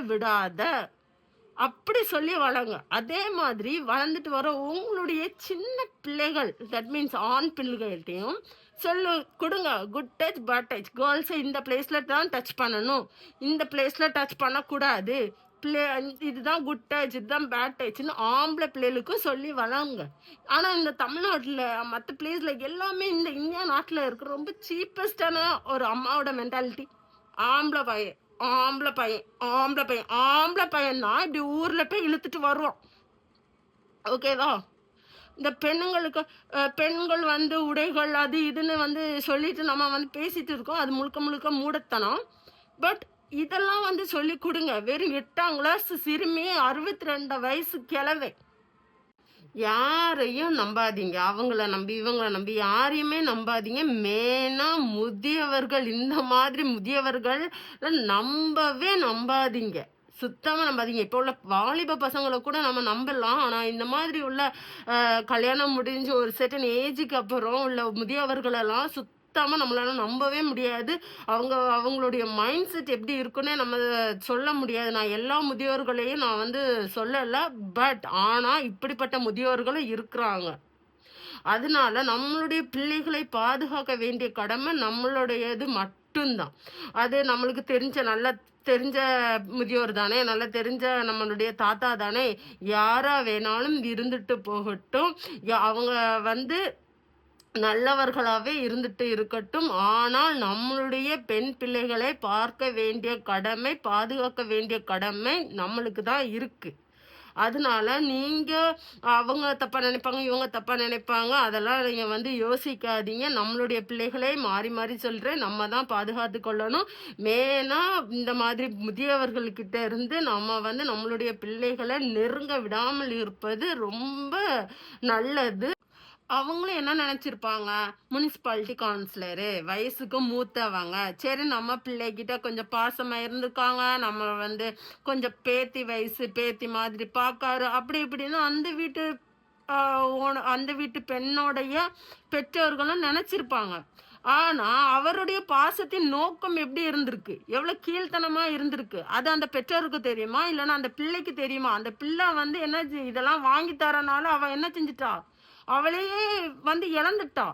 விடாத. அப்படி சொல்லி வளங்க அதே மாதிரி வளர்ந்துட்டு வர உங்களுடைய சின்ன பிள்ளைகள் தட் மீன்ஸ் ஆண் பிள்ளைகள்கிட்டையும் சொல்லு கொடுங்க. குட் டச் பேட் டச் கேர்ள்ஸை இந்த பிளேஸில் தான் டச் பண்ணணும். இந்த பிளேஸில் டச் பண்ணக்கூடாது. பிளே இதுதான் குட் டச் இதுதான் பேட் டச்னு ஆம்பளை பிள்ளைகளுக்கும் சொல்லி வளருங்க. ஆனால் இந்த தமிழ்நாட்டில் மற்ற பிளேஸில் எல்லாமே இந்த இந்தியா நாட்டில் இருக்கிற ரொம்ப சீப்பஸ்டான ஒரு அம்மாவோட மென்டாலிட்டி ஆம்பளை பையன். ஆம்பளை பையன் ஆம்பளை பையன் ஆம்பளை பையன்னா இப்படி ஊரில் போய் இழுத்துட்டு வருவான். ஓகேவா இந்த பெண்ணுங்களுக்கு பெண்கள் வந்து உடைகள் அது இதுன்னு வந்து சொல்லிட்டு நம்ம வந்து பேசிட்டு இருக்கோம். அது முழுக்க முழுக்க மூடத்தனம். பட் இதெல்லாம் வந்து சொல்லி கொடுங்க. வெறும் எட்டாம் கிளாஸ் சிறுமி அறுபத்தி ரெண்டு வயசு கிழவை யாரையும் நம்பாதீங்க. அவங்கள நம்பி இவங்கள நம்பி யாரையுமே நம்பாதீங்க. மெயினா முதியவர்கள் இந்த மாதிரி முதியவர்கள் நம்பவே நம்பாதீங்க. சுத்தமாக நம்பாதீங்க. இப்போ உள்ள வாலிப பசங்களை கூட நம்ம நம்பலாம். ஆனால் இந்த மாதிரி உள்ள கல்யாணம் முடிஞ்ச ஒரு செட்டன் ஏஜுக்கு அப்புறம் உள்ள முதியவர்களெல்லாம் சுத்தமாக நம்மளால நம்பவே முடியாது. அவங்க அவங்களுடைய மைண்ட் செட் எப்படி இருக்குன்னே நம்ம சொல்ல முடியாது. நான் எல்லா முதியோர்களையும் நான் வந்து சொல்லலை. பட் ஆனால் இப்படிப்பட்ட முதியோர்களும் இருக்கிறாங்க. அதனால நம்மளுடைய பிள்ளைகளை பாதுகாக்க வேண்டிய கடமை நம்மளுடையது மட்டும்தான். அது நம்மளுக்கு தெரிஞ்ச நல்ல தெரிஞ்ச முதியோர் தானே நல்லா தெரிஞ்ச நம்மளுடைய தாத்தா தானே யாரா வேணாலும் இருந்துட்டு போகட்டும். யா- அவங்க வந்து நல்லவர்களாகவே இருந்துட்டு இருக்கட்டும். ஆனால் நம்மளுடைய பெண் பிள்ளைகளை பார்க்க வேண்டிய கடமை பாதுகாக்க வேண்டிய கடமை நம்மளுக்கு தான் இருக்கு. அதனால நீங்க அவங்க தப்பா நினைப்பாங்க இவங்க தப்பா நினைப்பாங்க அதெல்லாம் நீங்க வந்து யோசிக்காதீங்க. நம்மளுடைய பிள்ளைகளை மாறி மாறி சொல்றேன். நம்ம தான் பாதுகாத்து கொள்ளணும். மெயினா இந்த மாதிரி முதியவர்கள்கிட்ட இருந்து நம்ம வந்து நம்மளுடைய பிள்ளைகளை நெருங்க விடாமல் இருப்பது ரொம்ப நல்லது. அவங்களும் என்ன நினச்சிருப்பாங்க? முனிசிபாலிட்டி கவுன்சிலரு வயசுக்கு மூத்தவங்க. சரி நம்ம பிள்ளைகிட்ட கொஞ்சம் பாசமாக இருந்திருக்காங்க. நம்ம வந்து கொஞ்சம் பேத்தி வயசு பேத்தி மாதிரி பார்க்காரு அப்படி இப்படின்னு அந்த வீட்டு ஓன- அந்த வீட்டு பெண்ணோடைய பெற்றோர்களும் நினச்சிருப்பாங்க. ஆனால் அவருடைய பாசத்தின் நோக்கம் எப்படி இருந்திருக்கு? எவ்வளோ கீழ்த்தனமாக இருந்திருக்கு? அது அந்த பெற்றோருக்கு தெரியுமா? இல்லைன்னா அந்த பிள்ளைக்கு தெரியுமா? அந்த பிள்ளை வந்து என்ன இதெல்லாம் வாங்கி தரனால அவன் என்ன செஞ்சிட்டா? அவளையே வந்து இழந்துட்டா.